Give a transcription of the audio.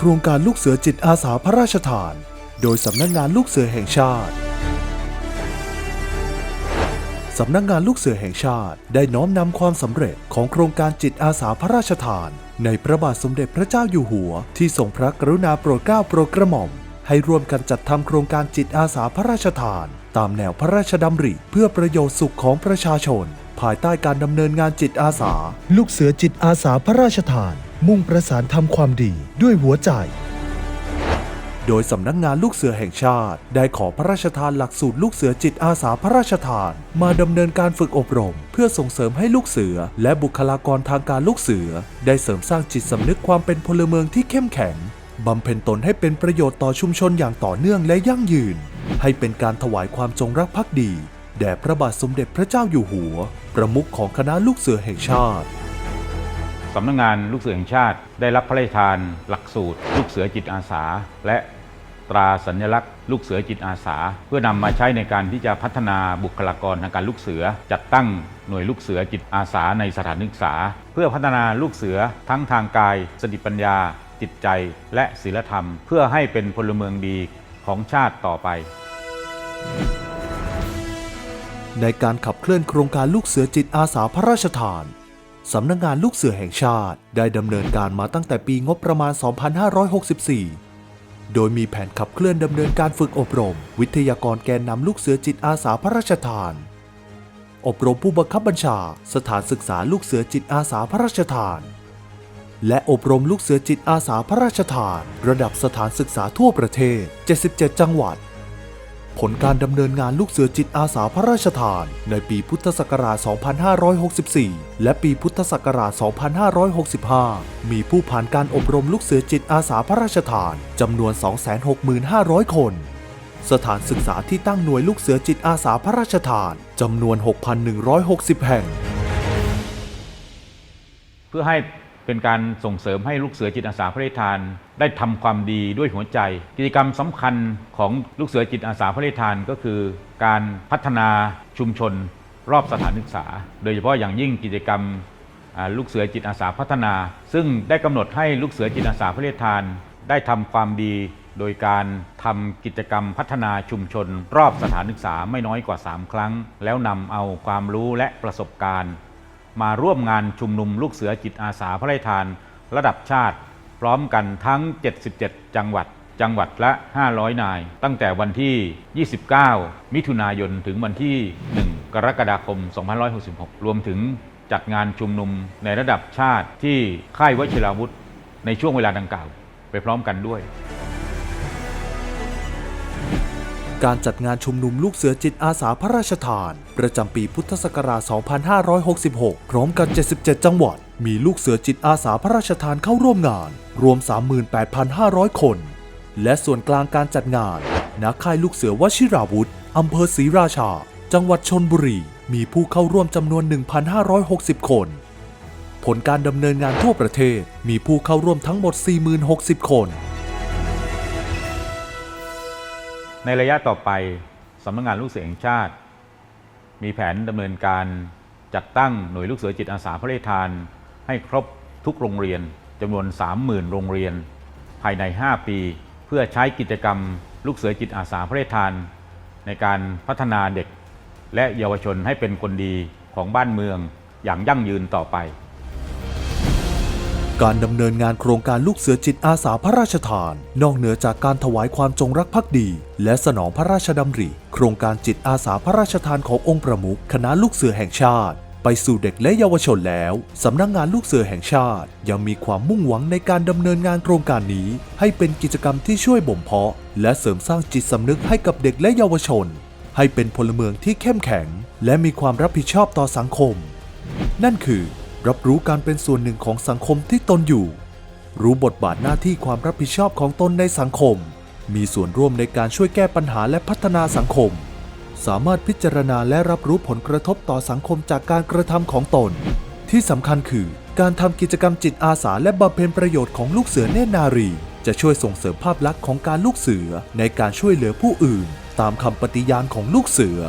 โครงการลูกเสือจิตอาสาพระราชทาน โดยสำนักงานลูกเสือแห่งชาติ สำนักงานลูกเสือแห่งชาติได้น้อมนำความสำเร็จของโครงการจิตอาสาพระราชทาน ในพระบาทสมเด็จพระเจ้าอยู่หัว ที่ทรงพระกรุณาโปรดเกล้าโปรดกระหม่อม ให้ร่วมกันจัดทำโครงการจิตอาสาพระราชทาน ตามแนวพระราชดำริ เพื่อประโยชน์สุขของประชาชน ภายใต้การดำเนินงานจิตอาสา ลูกเสือจิตอาสาพระราชทาน มุ่งประสานทำความดีด้วยหัวใจ โดยสำนักงานลูกเสือแห่งชาติ ได้ขอพระราชทานหลักสูตรลูกเสือจิตอาสาพระราชทาน มาดำเนินการฝึกอบรม เพื่อส่งเสริมให้ลูกเสือ และบุคลากรทางการลูกเสือ ได้เสริมสร้างจิตสำนึกความเป็นพลเมืองที่เข้มแข็งบำเพ็ญตนให้เป็นประโยชน์ต่อชุมชนอย่างต่อเนื่องและยั่งยืน ให้เป็นการถวายความจงรักภักดี แด่พระบาทสมเด็จพระเจ้าอยู่หัว ประมุขของคณะลูกเสือแห่งชาติ สำนักงานลูกเสือแห่งชาติ ได้รับพระราชทานหลักสูตร ลูกเสือจิตอาสา และตราสัญลักษณ์ ลูกเสือจิตอาสา เพื่อนำมาใช้ในการที่จะพัฒนาบุคลากรทางการลูกเสือ จัดตั้งหน่วยลูกเสือจิตอาสาในสถานศึกษา เพื่อพัฒนาลูกเสือทั้งทางกาย สติปัญญา จิตใจ และศีลธรรม เพื่อให้เป็นพลเมืองดีของชาติต่อไป ในการขับเคลื่อนโครงการลูกเสือจิตอาสาพระราชทาน สำนักงานลูกเสือแห่งชาติได้ดำเนินการมาตั้งแต่ปีงบประมาณ 2564 โดยมีแผนขับเคลื่อนดำเนินการฝึกอบรม วิทยากรแกนนำลูกเสือจิตอาสาพระราชทาน อบรมผู้บังคับบัญชา สถานศึกษาลูกเสือจิตอาสาพระราชทาน และอบรมลูกเสือจิตอาสาพระราชทาน ระดับสถานศึกษาทั่วประเทศ 77 จังหวัด ผลการดำเนินงานลูกเสือจิตอาสาพระราชทาน ในปีพุทธศักราช 2564 และปีพุทธศักราช 2565 มีผู้ผ่านการอบรมลูกเสือจิตอาสาพระราชทานจำนวน 265,000 คน สถานศึกษาที่ตั้งหน่วยลูกเสือจิตอาสาพระราชทานจำนวน 6,160 แห่ง เพื่อให้ เป็นการส่งเสริมให้ลูกเสือจิตอาสาพระราชทาน ได้ทำความดีด้วยหัวใจ กิจกรรมสำคัญของลูกเสือจิตอาสาพระราชทานก็คือ การพัฒนาชุมชน รอบสถานศึกษา โดยเฉพาะอย่างยิ่งกิจกรรมลูกเสือจิตอาสาพัฒนา ซึ่งได้กำหนดให้ลูกเสือจิตอาสาพระราชทาน ได้ทำความดีโดยการทำกิจกรรมพัฒนาชุมชน รอบสถานศึกษาไม่น้อยกว่า 3 ครั้ง แล้วนำเอาความรู้และประสบการณ์ มาร่วมงานชุมนุมลูกเสือจิตอาสาพระราชทาน ระดับชาติ พร้อมกันทั้ง 77 จังหวัด จังหวัดละ 500 นาย ตั้งแต่วันที่ 29 มิถุนายนถึงวันที่ 1 กรกฎาคม 2566 รวมถึงจัดงานชุมนุมในระดับชาติที่ค่ายวชิราวุธในช่วงเวลาดังกล่าว ไปพร้อมกันด้วย การจัดงานชุมนุมลูกเสือจิตอาสาพระราชทาน ประจำปีพุทธศักราช 2566 พร้อมกัน 77 จังหวัด มีลูกเสือจิตอาสาพระราชทานเข้าร่วมงาน รวม 38,500 คน และส่วนกลางการจัดงานณค่ายลูกเสือวชิราวุธอำเภอศรีราชา จังหวัดชนบุรี มีผู้เข้าร่วมจำนวน 1,560 คน ผลการดำเนินงานทั่วประเทศมีผู้เข้าร่วมทั้งหมด 4060 คน ในระยะต่อไปสำนักงานลูกเสือแห่งชาติ มีแผนดำเนินการจัดตั้งหน่วยลูกเสือจิตอาสาพระราชทาน ให้ครบทุกโรงเรียนจำนวน 30,000 โรงเรียน ภายใน 5 ปี เพื่อใช้กิจกรรมลูกเสือจิตอาสาพระราชทาน ในการพัฒนาเด็ก และเยาวชนให้เป็นคนดีของบ้านเมืองอย่างยั่งยืนต่อไป การดำเนินงานโครงการลูกเสือจิตอาสาพระราชทาน นอกเหนือจากการถวายความจงรักภักดี และสนองพระราชดำริ โครงการจิตอาสาพระราชทานขององค์ประมุขคณะลูกเสือแห่งชาติ ไปสู่เด็กและเยาวชนแล้วสำนักงงานลูกเสือแห่งชาติ ยังมีความมุ่งหวังในการดำเนินงานโครงการนี้ ให้เป็นกิจกรรมที่ช่วยบ่มเพาะ และเสริมสร้างจิตสำนึกให้กับเด็กและเยาวชน ให้เป็นพลเมืองที่เข้มแข็ง และมีความรับผิดชอบต่อสังคม นั่นคือ รับรู้การเป็นส่วนหนึ่งของสังคมที่ตนอยู่ รู้บทบาทหน้าที่ความรับผิดชอบของตนในสังคม มีส่วนร่วมในการช่วยแก้ปัญหาและพัฒนาสังคม สามารถพิจารณาและรับรู้ผลกระทบต่อสังคมจากการกระทำของตน ที่สำคัญคือการทำกิจกรรมจิตอาสาและบำเพ็ญประโยชน์ของลูกเสือเนตนารี จะช่วยส่งเสริมภาพลักษณ์ของการลูกเสือในการช่วยเหลือผู้อื่น ตามคำปฏิญาณของลูกเสือ